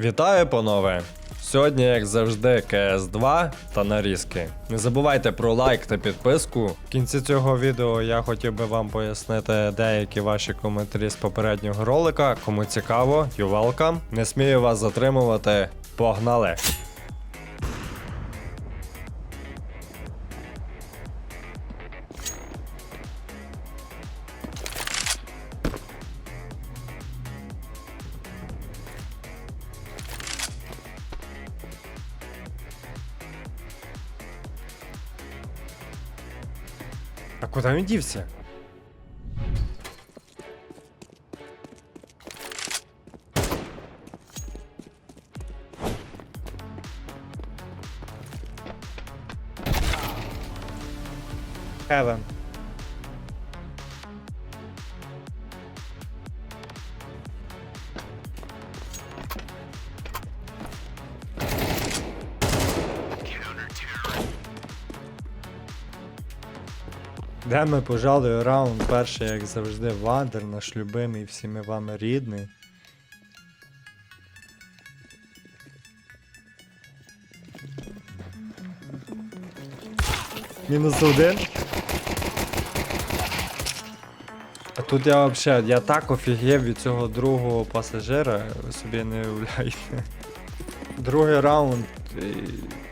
Вітаю, панове! Сьогодні, як завжди, КС 2 та нарізки. Не забувайте про лайк та підписку. В кінці цього відео я хотів би вам пояснити деякі ваші коментарі з попереднього ролика. Кому цікаво, you welcome. Не смію вас затримувати. Погнали! А куди він дівся? Хевен. Де ми, пожалуй, раунд перший, як завжди, Вандер, наш любимий всіми вами рідний. Мінус один. А тут я взагалі, я так офігів від цього другого пасажира, собі не уявляєте. Другий раунд. І...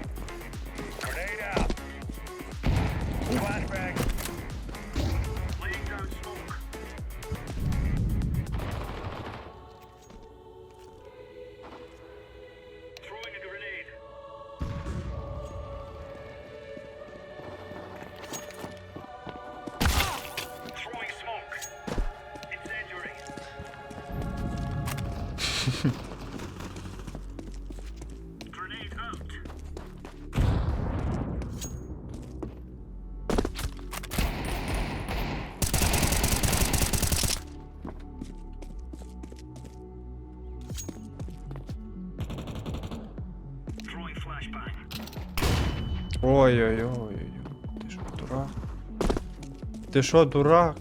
Ой-ой-ой. Ти що, дурак? Ти що, дурак?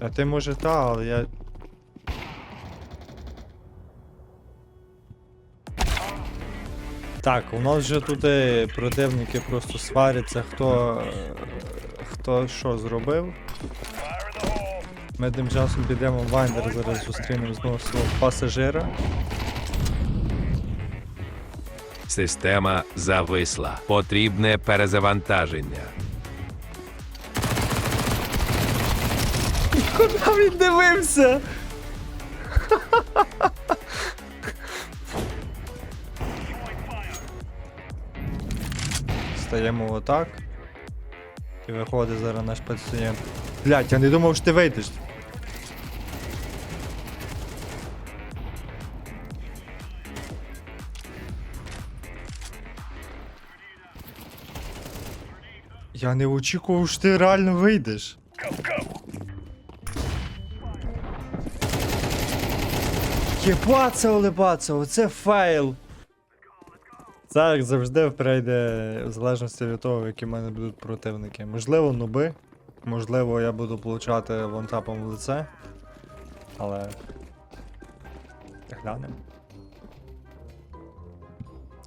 А ти може та, але я. Так, у нас вже тут е, противники просто сваряться, хто. е, хто що зробив. Ми тим часом підемо в Вайндер, зараз зустрінемо знову свого пасажира. Система зависла. Потрібне перезавантаження. Куди він дивився? Стаємо отак. І виходить зараз наш пацієнт. Блять, я не думав, що ти вийдеш. Я не очікував, що ти реально вийдеш. Єбаться, олибаться, оце фейл. Це як завжди прийде в залежності від того, які в мене будуть противники. Можливо, нуби, можливо, я буду получати вантапом в лице. Але. Глянемо.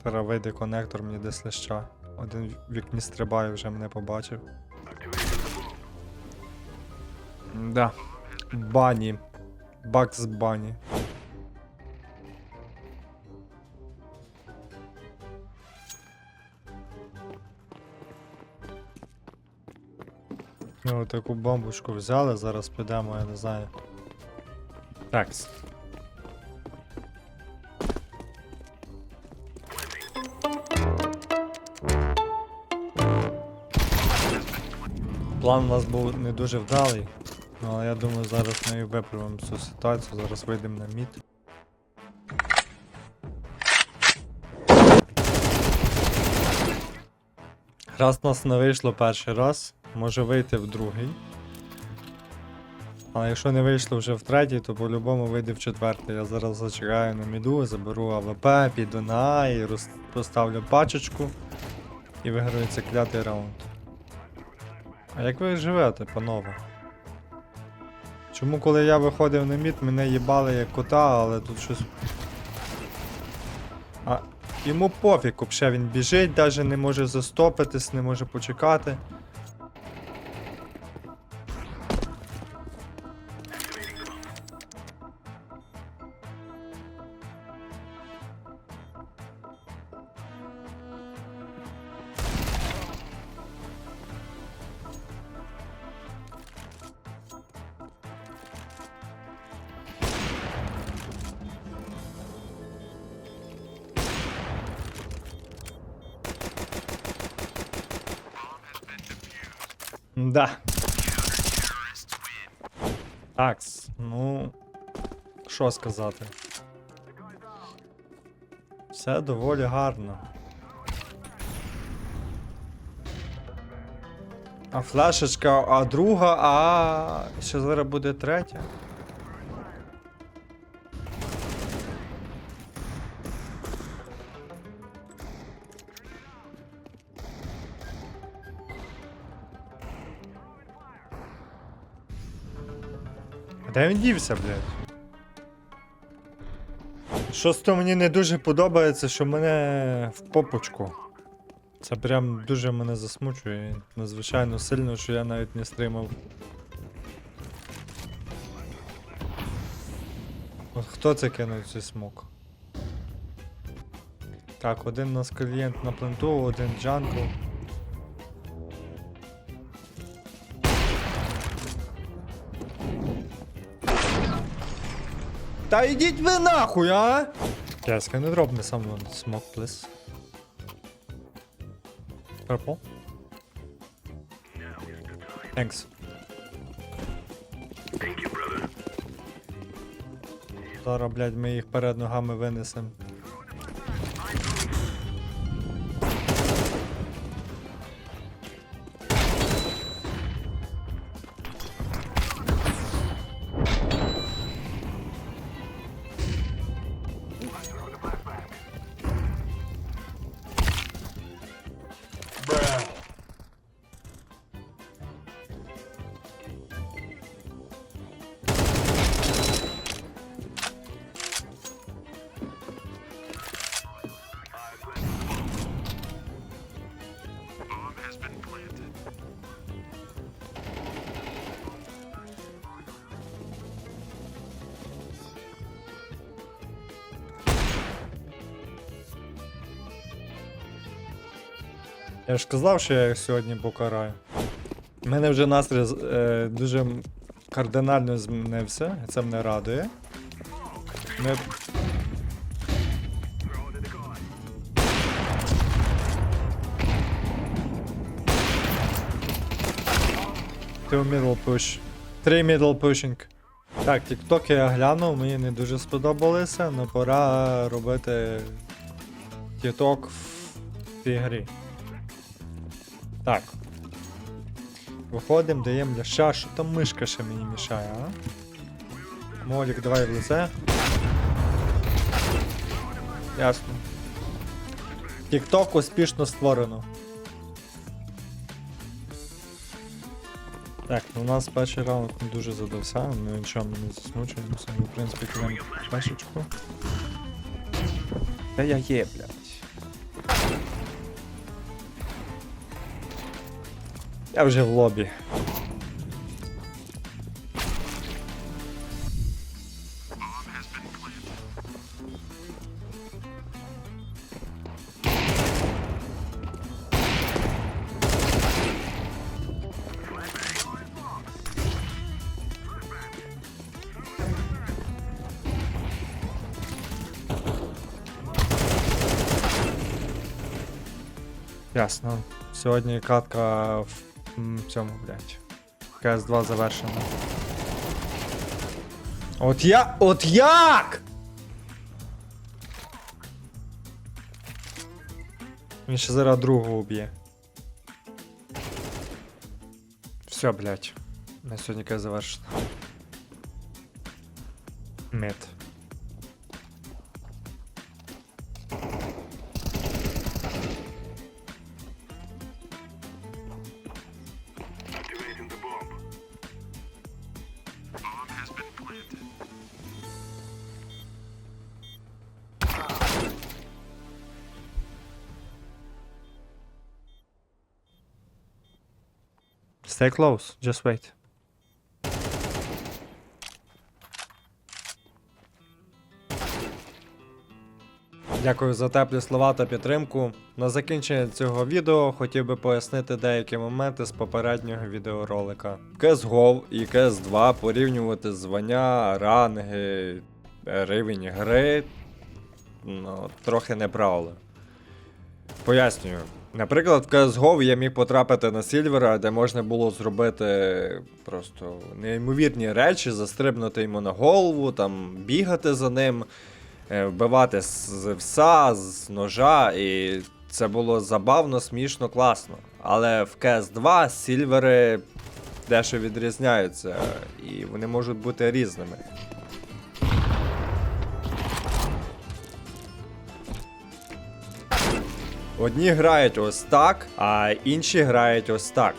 Зараз вийде коннектор, мені десь леща. Один в вікні стрибає, вже мене побачив. Да. Бані. Бакс бані. Ну, таку бомбочку взяли, зараз підемо, я не знаю. Так. План у нас був не дуже вдалий, ну, але я думаю, зараз ми виправимо цю ситуацію, зараз вийдемо на мід. Раз нас не вийшло перший раз, може вийти в другий. Але якщо не вийшло вже в третій, то по-любому вийде в четвертий. Я зараз зачекаю на міду, заберу АВП, піду на А і роз... поставлю пачечку. І виграю цей клятий раунд. А як ви живете, панове? Чому коли я виходив на мід, мене їбали як кота, але тут щось. А йому пофіг, взагалі він біжить, навіть не може застопитись, не може почекати. Да. Такс, ну. Що сказати? Все доволі гарно. А флешечка, а друга, а ще зараз буде третя. Де він дівся, блядь? Щось то мені не дуже подобається, що мене в попочку. Це прям дуже мене засмучує. Надзвичайно сильно, що я навіть не стримав. От хто це кинув цей смок? Так, один у нас клієнт на пленту, один джанкл. Та йдіть ви нахуй, а! Yes, can you drop me someone smoke? Thanks. Зараз, блядь, ми їх перед ногами винесемо. Я ж казав, що я їх сьогодні покараю. У мене вже настрій е, дуже кардинально змінився, це мене радує. Ми... Two middle push. Три middle pushing. Так, тіктоки я глянув, мені не дуже сподобалися, але пора робити тікток в цій грі. Так. Виходимо, даємо ляща, що там мишка ще мені мішає, а? Молік, давай в лице. Ясно. Тікток успішно створено. Так, ну у нас перший раунд не дуже задався, ми нічого не засмучуємося, ми в принципі кидаємо флешечку. Де я є, блядь? Я вже в лобі. Ясно. Сьогодні катка в цьому, блядь. КС2 завершена. От я. От як? Він ще зараз другого уб'є. Все, блядь. На сьогодні КС завершено. Мед. Stay close, just wait. Дякую за теплі слова та підтримку. На закінчення цього відео хотів би пояснити деякі моменти з попереднього відеоролика. CSGO і CS2 порівнювати звання, ранги, рівень гри ну, трохи неправильно. Пояснюю. Наприклад, в CSGO я міг потрапити на Сільвера, де можна було зробити просто неймовірні речі, застрибнути йому на голову, там бігати за ним, е, вбивати з пса, з ножа, і це було забавно, смішно, класно. Але в CS2 сільвери дещо відрізняються, і вони можуть бути різними. Одні грають ось так, а інші грають ось так.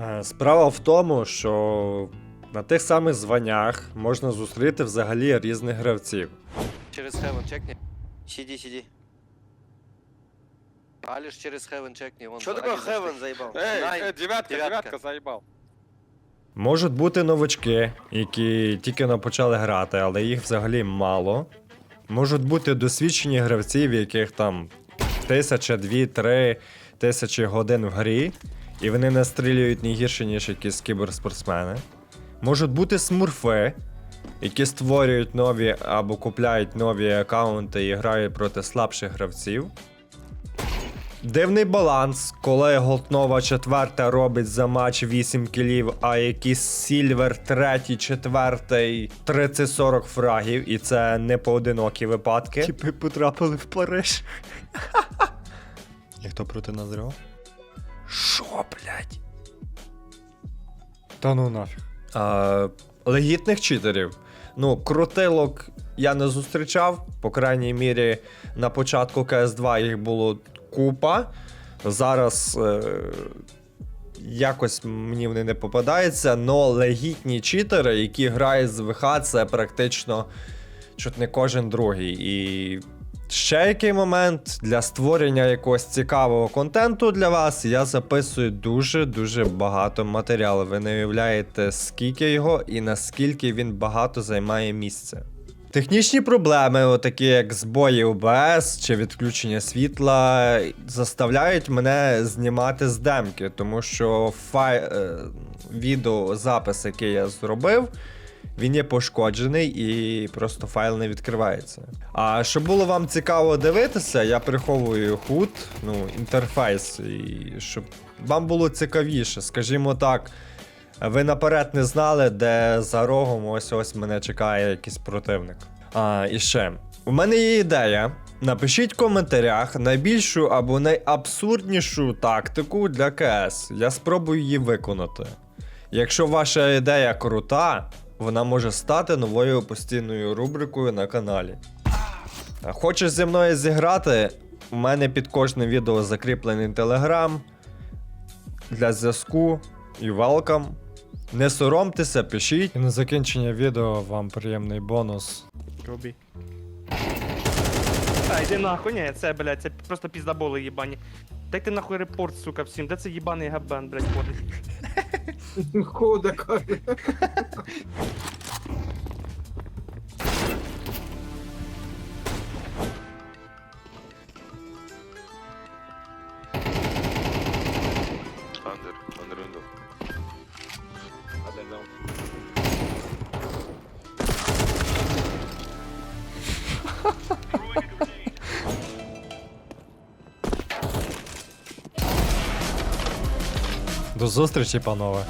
Е, Справа в тому, що на тих самих званнях можна зустріти взагалі різних гравців. Через Heaven чекни. Сиди, сиди. Алиш через Heaven чекни. Он Что за- такое один за Heaven штык. заебал? Эй, Найн. э, девятка, Девятка. девятка, заебал. Можуть бути новачки, які тільки но почали грати, але їх взагалі мало. Можуть бути досвідчені гравці, в яких там тисяча, дві, три тисячі годин в грі, і вони настрілюють не гірше, ніж якісь кіберспортсмени. Можуть бути смурфи, які створюють нові або купляють нові аккаунти і грають проти слабших гравців. Дивний баланс, коли Голтнова четверта робить за матч 8 кілів, а якийсь Сільвер третій, четвертий 30-40 фрагів, і це не поодинокі випадки. Типи потрапили в Париж. І хто проти нас грав? Шо, блядь? Та ну нафіг. А, легітних читерів. Ну, крутилок я не зустрічав. По крайній мірі, на початку КС2 їх було купа. Зараз е, якось мені вони не попадаються, но легітні читери, які грають з ВХ, це практично чуть не кожен другий. І ще який момент для створення якогось цікавого контенту для вас я записую дуже-дуже багато матеріалу. Ви не уявляєте, скільки його і наскільки він багато займає місця. Технічні проблеми, отакі як збої ОБС чи відключення світла, заставляють мене знімати з демки, тому що фай... е, відеозапис, який я зробив, він є пошкоджений і просто файл не відкривається. А щоб було вам цікаво дивитися, я приховую HUD, ну, інтерфейс, і щоб вам було цікавіше, скажімо так. Ви наперед не знали, де за рогом ось ось мене чекає якийсь противник. А, і ще. У мене є ідея. Напишіть в коментарях найбільшу або найабсурднішу тактику для КС. Я спробую її виконати. Якщо ваша ідея крута, вона може стати новою постійною рубрикою на каналі. Хочеш зі мною зіграти? У мене під кожним відео закріплений телеграм для зв'язку і welcome. Не соромтеся, пишіть. І на закінчення відео вам приємний бонус. Руби. Та, йди нахуй, ні, це, блядь, це просто піздаболи їбані. Дайте нахуй репорт, сука, всім. Де це їбаний габен, блядь, ходить? Худа, каже. Down. До зустрічі, панове.